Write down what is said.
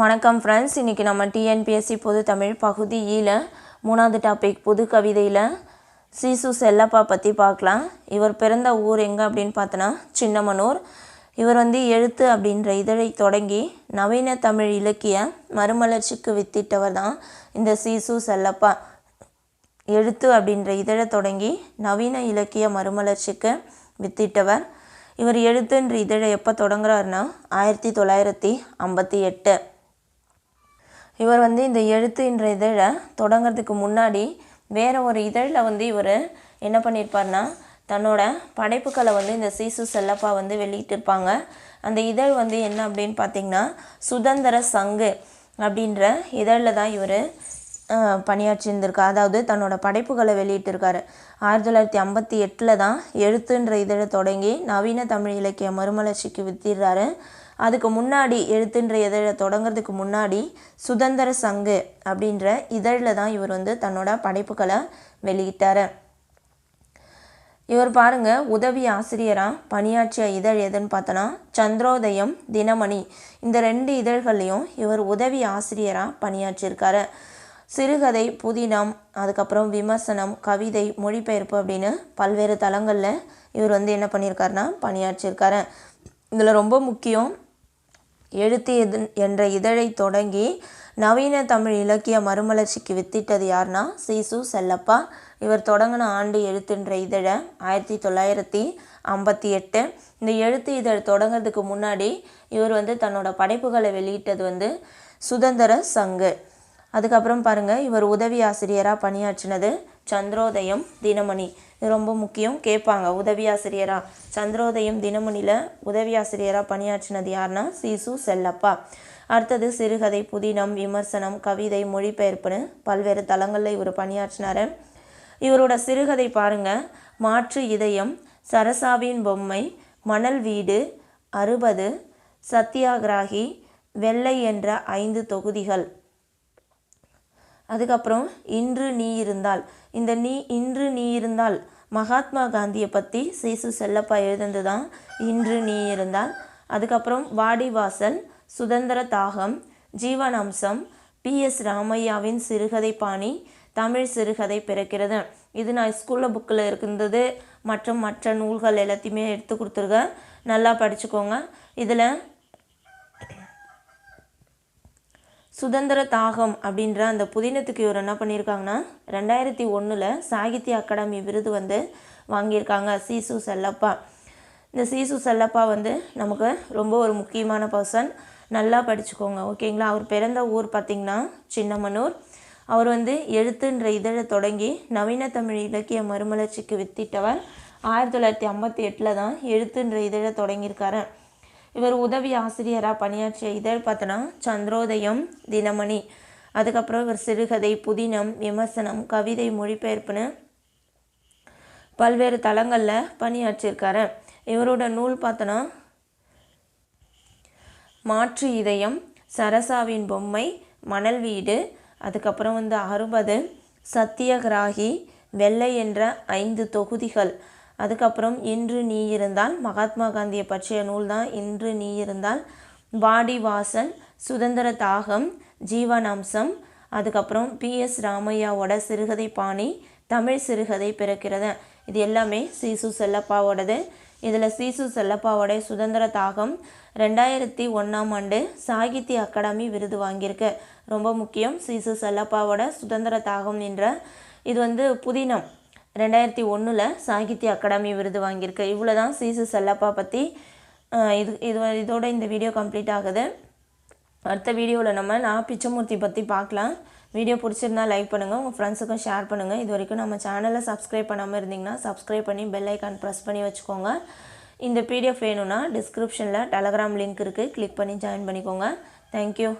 வணக்கம் ஃப்ரெண்ட்ஸ் இன்றைக்கி நம்ம டிஎன்பிஎஸ்சி பொது தமிழ் பகுதியில் மூணாவது டாபிக் புது கவிதையில் சீசு செல்லப்பா பற்றி பார்க்கலாம். இவர் பிறந்த ஊர் எங்கே அப்படின்னு பார்த்தோன்னா சின்னமனூர். இவர் வந்து எழுத்து அப்படின்ற இதழை தொடங்கி நவீன தமிழ் இலக்கிய மறுமலர்ச்சிக்கு வித்திட்டவர் தான் இந்த சீசு செல்லப்பா. எழுத்து அப்படின்ற இதழை தொடங்கி நவீன இலக்கிய மறுமலர்ச்சிக்கு வித்திட்டவர். இவர் எழுத்துன்ற இதழை எப்போ தொடங்குறாருன்னா ஆயிரத்தி தொள்ளாயிரத்தி ஐம்பத்தி எட்டு. இவர் வந்து இந்த எழுத்துன்ற இதழை தொடங்கிறதுக்கு முன்னாடி வேறு ஒரு இதழில் வந்து இவர் என்ன பண்ணியிருப்பார்னா தன்னோட படைப்புகளை வந்து இந்த சீசு செல்லப்பா வந்து வெளியிட்டிருப்பாங்க. அந்த இதழ் வந்து என்ன அப்படின்னு பார்த்தீங்கன்னா சுதந்திர சங்கு அப்படின்ற இதழில் தான் இவர் பணியாற்றியிருந்திருக்கார். அதாவது தன்னோட படைப்புகளை வெளியிட்டிருக்காரு. ஆயிரத்தி தொள்ளாயிரத்தி ஐம்பத்தி எட்டில் தான் எழுத்துன்ற இதழை தொடங்கி நவீன தமிழ் இலக்கிய மறுமலர்ச்சிக்கு வித்திடுறாரு. அதுக்கு முன்னாடி எழுத்துன்ற இதழை தொடங்குறதுக்கு முன்னாடி சுதந்திர சங்கு அப்படின்ற இதழில் தான் இவர் வந்து தன்னோட படைப்புகளை வெளியிட்டார். இவர் பாருங்க உதவி ஆசிரியராக பணியாற்றிய இதழ் எதுன்னு பார்த்தோன்னா சந்திரோதயம் தினமணி. இந்த ரெண்டு இதழ்கள்லையும் இவர் உதவி ஆசிரியராக பணியாற்றியிருக்காரு. சிறுகதை புதினம் அதுக்கப்புறம் விமர்சனம் கவிதை மொழிபெயர்ப்பு அப்படின்னு பல்வேறு தளங்களில் இவர் வந்து என்ன பண்ணியிருக்காருன்னா பணியாற்றியிருக்காரு. இதில் ரொம்ப முக்கியம் எழுத்து எது என்ற இதழை தொடங்கி நவீன தமிழ் இலக்கிய மறுமலர்ச்சிக்கு வித்திட்டது யார்னா சீசு செல்லப்பா. இவர் தொடங்கின ஆண்டு எழுத்துன்ற இதழை ஆயிரத்தி தொள்ளாயிரத்தி ஐம்பத்தி எட்டு. இந்த எழுத்து இதழ் தொடங்கிறதுக்கு முன்னாடி இவர் வந்து தன்னோட படைப்புகளை வெளியிட்டது வந்து சுதந்திர சங்கு. அதுக்கப்புறம் பாருங்கள் இவர் உதவி ஆசிரியராக பணியாற்றினது சந்திரோதயம் தினமணி. இது ரொம்ப முக்கியம். கேட்பாங்க உதவி ஆசிரியராக சந்திரோதயம் தினமணியில் உதவி ஆசிரியராக பணியாற்றினது யாருன்னா சீசு செல்லப்பா. அடுத்தது சிறுகதை புதினம் விமர்சனம் கவிதை மொழிபெயர்ப்புன்னு பல்வேறு தளங்களில் இவர் பணியாற்றினார். இவரோட சிறுகதை பாருங்க. மாற்று இதயம் சரசாவின் பொம்மை மணல் வீடு அறுபது சத்தியாகிராகி வெள்ளை என்ற ஐந்து தொகுதிகள். அதுக்கப்புறம் இன்று நீ இருந்தால். இந்த நீ இன்று நீ இருந்தால். மகாத்மா காந்தியை பற்றி சீசு செல்லப்பா எழுதுனது தான் இன்று நீ இருந்தால். அதுக்கப்புறம் வாடிவாசல் சுதந்திர தாகம் ஜீவனாம்சம் பி எஸ் ராமையாவின் சிறுகதை பாணி தமிழ் சிறுகதை பிறக்கிறது. இது நான் ஸ்கூலில் புக்கில் இருந்தது. மற்றும் மற்ற நூல்கள் எல்லாத்தையுமே எடுத்து கொடுத்துருக்கேன் நல்லா படிச்சுக்கோங்க. இதில் சுதந்திர தாகம் அப்படின்ற அந்த புதினத்துக்கு இவர் என்ன பண்ணியிருக்காங்கன்னா ரெண்டாயிரத்தி ஒன்றில் சாகித்ய அகாடமி விருது வந்து வாங்கியிருக்காங்க சீசு செல்லப்பா. இந்த சீசு செல்லப்பா வந்து நமக்கு ரொம்ப ஒரு முக்கியமான பர்சன் நல்லா படிச்சுக்கோங்க ஓகேங்களா? அவர் பிறந்த ஊர் பார்த்திங்கன்னா சின்னமனூர். அவர் வந்து எழுத்துன்ற இதழை தொடங்கி நவீன தமிழ் இலக்கிய மறுமலர்ச்சிக்கு வித்திட்டவர். ஆயிரத்தி தொள்ளாயிரத்தி ஐம்பத்தி எட்டில் தான் எழுத்துன்ற இதழை தொடங்கியிருக்காரு. இவர் உதவி ஆசிரியராக பணியாற்றிய இதழ் பார்த்தோன்னா சந்திரோதயம் தினமணி. அதுக்கப்புறம் இவர் சிறுகதை புதினம் விமர்சனம் கவிதை மொழிபெயர்ப்புன்னு பல்வேறு தளங்களில் பணியாற்றியிருக்காரு இவரோட நூல் பார்த்தோன்னா மாற்று இதயம் சரசாவின் பொம்மை மணல் வீடு அதுக்கப்புறம் வந்து அறுபது சத்தியகிராகி வெள்ளை என்ற ஐந்து தொகுதிகள். அதுக்கப்புறம் இன்று நீ இருந்தால் மகாத்மா காந்தியை பற்றிய நூல் தான் இன்று நீ இருந்தால் வாடி வாசல் சுதந்திர தாகம் ஜீவனாம்சம். அதுக்கப்புறம் பி எஸ் ராமையாவோட சிறுகதை பாணி தமிழ் சிறுகதை பிறக்கிறது. இது எல்லாமே சீசு செல்லப்பாவோடது. இதில் சீசு செல்லப்பாவோட சுதந்திர தாகம் ரெண்டாயிரத்தி ஒன்றாம் ஆண்டு சாகித்ய அகாடமி விருது வாங்கியிருக்கு. ரொம்ப முக்கியம் சீசு செல்லப்பாவோட சுதந்திர தாகம் என்ற இது வந்து புதினம். ரெண்டாயிரத்தி ஒன்றில் சாகித்ய அகாடமி விருது வாங்கியிருக்கு. இவ்வளோ தான் சீசு செல்லப்பா பற்றி இது இது இதோட இந்த வீடியோ கம்ப்ளீட் ஆகுது. அடுத்த வீடியோவில் நம்ம நான் பிச்சமூர்த்தி பற்றி பார்க்கலாம் வீடியோ பிடிச்சிருந்தா லைக் பண்ணுங்கள் உங்கள் ஃப்ரெண்ட்ஸுக்கும் ஷேர் பண்ணுங்கள் இது வரைக்கும் நம்ம சேனலை சப்ஸ்கிரைப் பண்ணாமல் இருந்தீங்கன்னா சப்ஸ்கிரைப் பண்ணி பெல் ஐக்கான் ப்ரெஸ் பண்ணி வச்சுக்கோங்க. இந்த பிடிஎஃப் வேணும்னா டிஸ்கிரிப்ஷனில் டெலகிராம் லிங்க் இருக்குது கிளிக் பண்ணி ஜாயின் பண்ணிக்கோங்க. Thank you